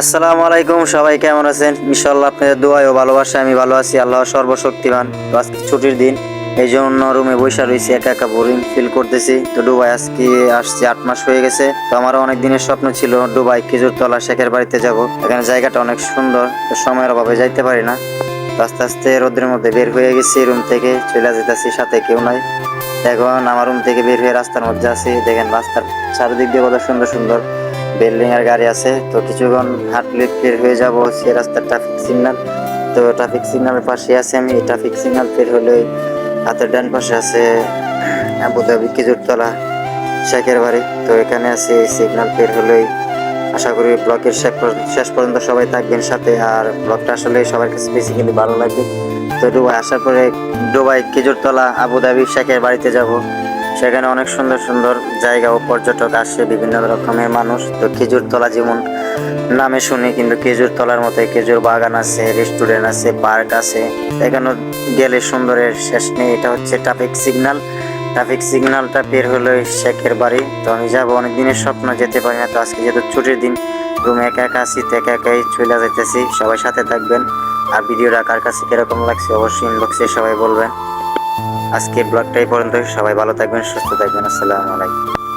আসসালামু আলাইকুম, সবাই কেমন আছেন? ইনশাল্লাহ আপনাদের দোয়ায় ও ভালোবাসা, আমি ভালো আছি, আল্লাহ সর্বশক্তিমান। আজকে ছুটির দিন এই জন্য রুমে বসে রয়েছি, একা একা বোরিং ফিল করতেছি। তো দুবাই আজকে আসছি, আট মাস হয়ে গেছে। তো আমারও অনেক দিনের স্বপ্ন ছিল, দুবাই খেজুরতলা শেখের বাড়িতে যাব। এখানে জায়গাটা অনেক সুন্দর, তো সময়ের অভাবে যাইতে পারি না। আস্তে আস্তে রোদ্রের মধ্যে বের হয়ে গেছি, রুম থেকে চলে যেতেছি, সাথে কেউ নাই। এখন আমার রুম থেকে বের হয়ে রাস্তার মধ্যে আছি, দেখেন রাস্তার চারিদিক দিয়ে কত সুন্দর সুন্দর বিল্ডিং এর গাড়ি আছে। তো কিছুক্ষণ হাঁটলে বের হয়ে যাব সে রাস্তার ট্রাফিক সিগন্যাল তো ট্রাফিক সিগন্যালের পাশে আছে আমি। ট্রাফিক সিগন্যাল বের হলে হাতের ডান পাশে আছে আবুধাবি খেজুরতলা, শেখের বাড়ি। তো এখানে আছে সিগন্যাল বের হলেই আশা করি ব্লকের শেষ পর্যন্ত- সবাই থাকবেন সাথে। আর ব্লগটা আসলে সবার কাছে বেসিক্যালি ভালো লাগবে। তো দুবাই আসার পরে দুবাই খেজুরতলা, আবুধাবি, শেখের বাড়িতে যাব। সেখানে অনেক সুন্দর সুন্দর জায়গা ও পর্যটক আসে, বিভিন্ন রকমের মানুষ। তো খেজুর খেজুরতলা যেমন নামে শুনি, কিন্তু খেজুর তলার মতো খেজুর বাগান আছে রেস্টুরেন্ট আছে পার্ক আছে। এখানে গেলে সুন্দরের শেষ নেই, এটা হচ্ছে ট্রাফিক সিগনাল ট্রাফিক সিগন্যালটা বের হলো শেখের বাড়ি। তো আমি যাব অনেক দিনের স্বপ্ন যেতে পারি না, তো আজকে যেহেতু ছুটির দিন, রুমে একা একা আছি, তো একা একাই চলে যেতেছি সবাই সাথে থাকবেন। আর ভিডিওটা কার কাছে কীরকম লাগছে, অবশ্যই ইনবক্সে সবাই বলবেন। আজকের ব্লগটাই পর্যন্ত সবাই ভালো থাকবেন সুস্থ থাকবেন। আসসালামু আলাইকুম।